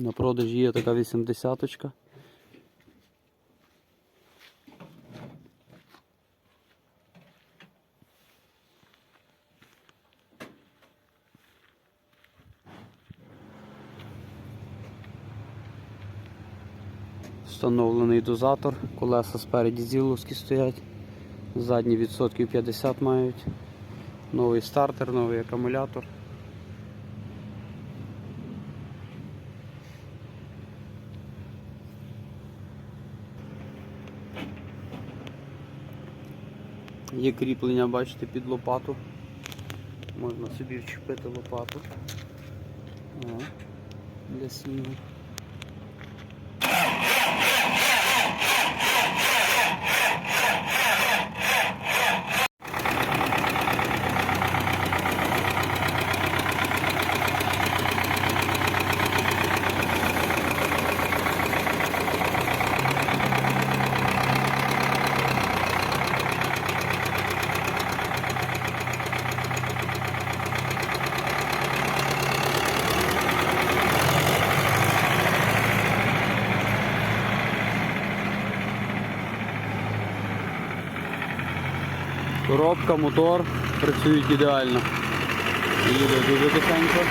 На продажі є така 80-очка. Встановлений дозатор, колеса спереді зіловські стоять, задні відсотків 50 мають, новий стартер, новий акумулятор. Є кріплення, бачите, під лопату. Можна собі вчепити лопату. О, для снігу. Коробка, мотор працюють ідеально. Їде дуже тихенько.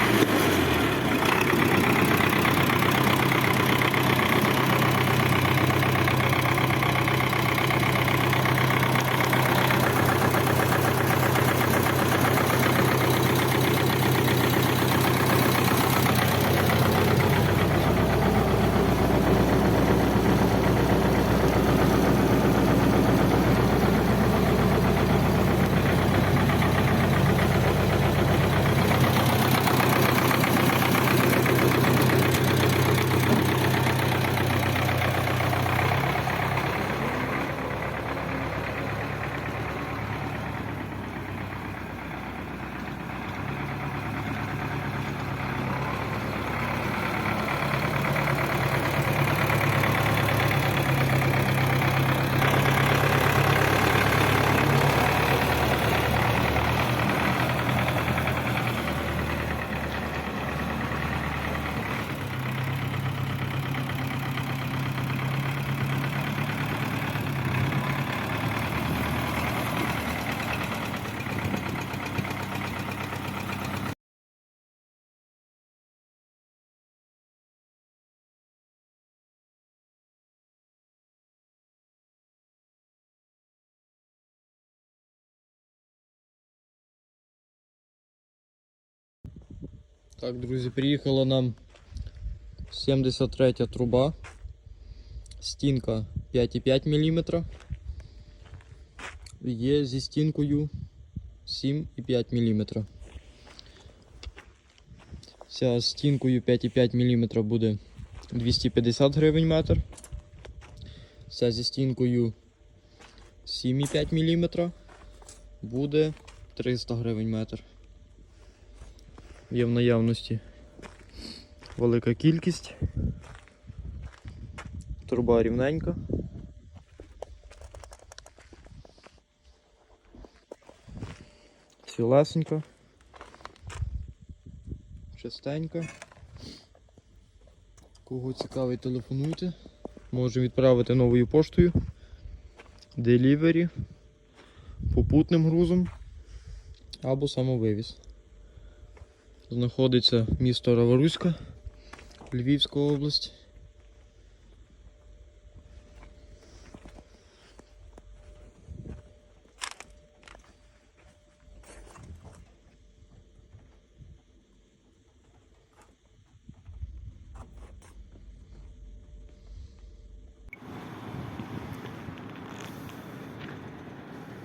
Так, друзі, приїхала нам 73 труба, стінка 5,5 мм. Є зі стінкою 7,5 мм. Ця стінкою 5,5 мм буде 250 гривень метр. Ця зі стінкою 7,5 мм буде 300 гривень метр. Є в наявності велика кількість. Труба рівненька. Цілесенька. Чистенька. Кого цікавить, телефонуйте. Можемо відправити новою поштою. Делівері. Попутним грузом або самовивіз. Знаходиться місто Раворуська, Львівська область.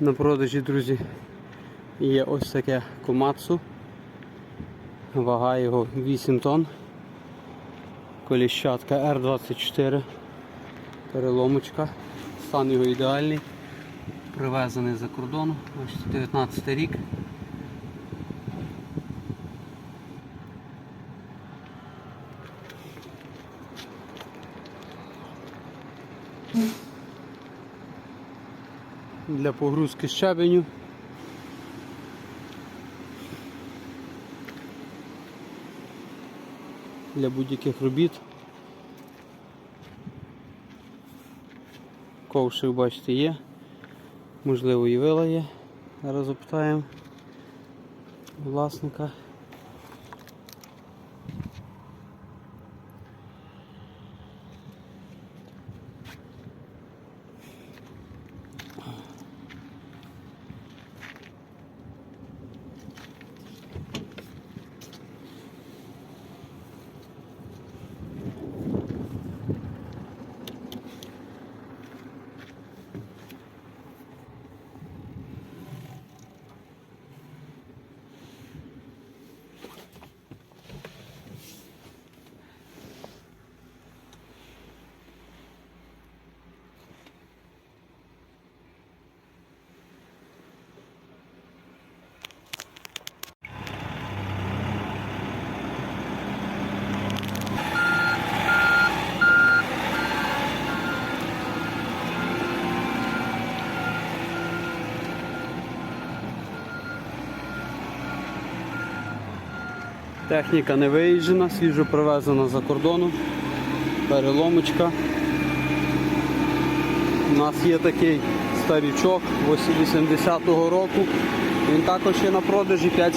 На продажі, друзі, є ось таке комацу. Вага його 8 тонн. Коліщатка R24. Переломочка. Стан його ідеальний. Привезений за. Бачите, 19 рік. Для погрузки щебеню. для будь-яких робіт. ковши бачите, є, можливо і вила є. Зараз запитаємо власника. Техніка не виїжджена, свіжо привезена за кордону. Переломочка. У нас є такий старічок 80-го року. Він також є на продажі 5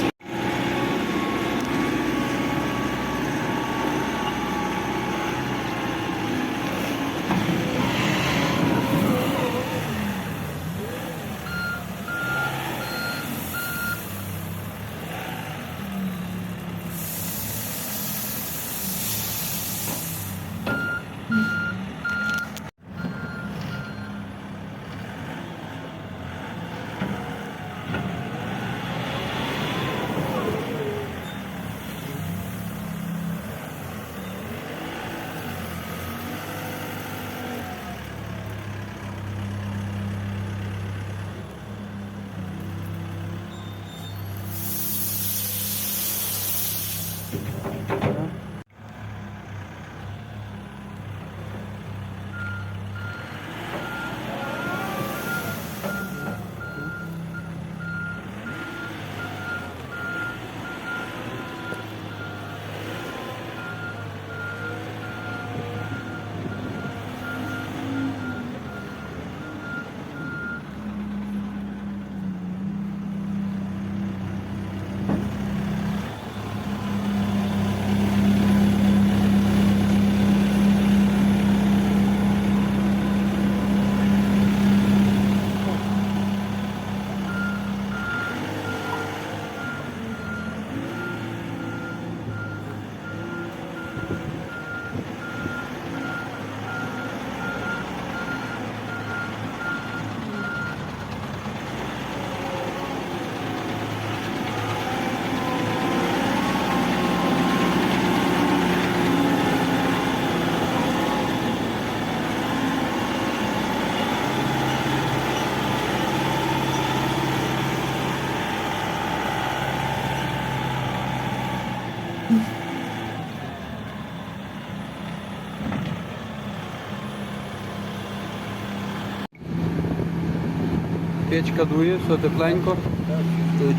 Печка дує, все тепленько.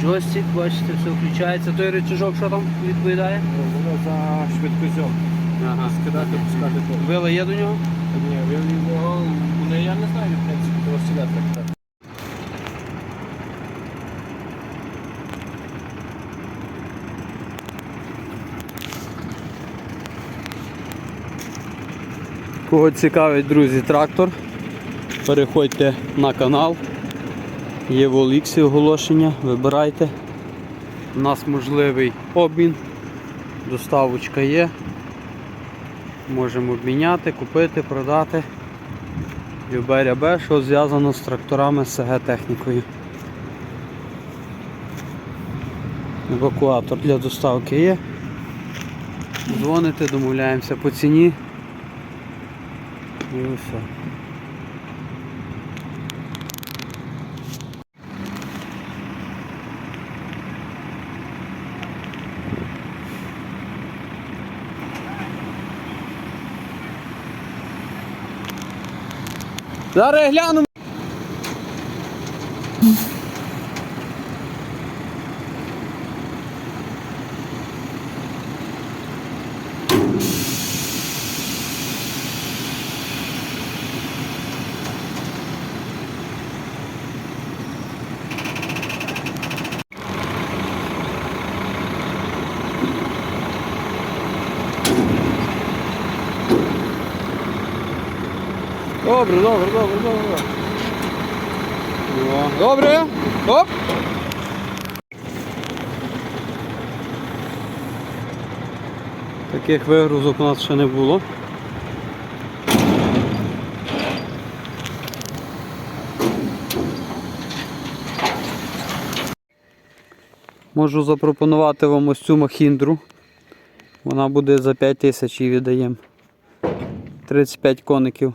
Джойстик, бачите, все включається. Той рычажок, що там відповідає? Воно за швидкозйом. Ага. Скидати, пускати то. Вила є до нього? Ні, він його, я не знаю, в принципі, того так. так. Кого цікавить, друзі, трактор, переходьте на канал. Є в Оліксі оголошення, вибирайте. У нас можливий обмін, доставочка є. Можемо обміняти, купити, продати. Любе рябе, що зв'язано з тракторами СГ технікою. Евакуатор для доставки є. Дзвоните, домовляємося по ціні. І все. Зараз я Добре, добре, добре, добре. Добре. Оп. Таких вигрузок у нас ще не було. Можу запропонувати вам ось цю махіндру. Вона буде за 5 тисяч її віддаємо. 35 коників.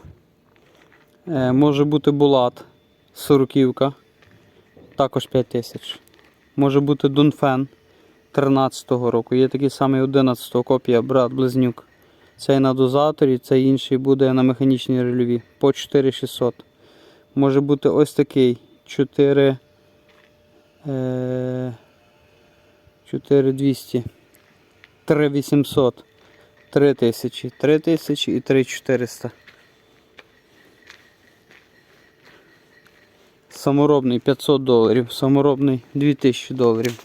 Е, може бути булат, сороківка, також 5 тисяч. Може бути Дунфен 13-го року. Є такий самий 11-го копія, брат Близнюк. Цей на дозаторі, цей інший буде на механічній рельові по 4600. Може бути ось такий 4. Е, 4200. 3800. 3000. 3000 і 3400. Саморобний 500 доларів, саморобний 2000 доларів.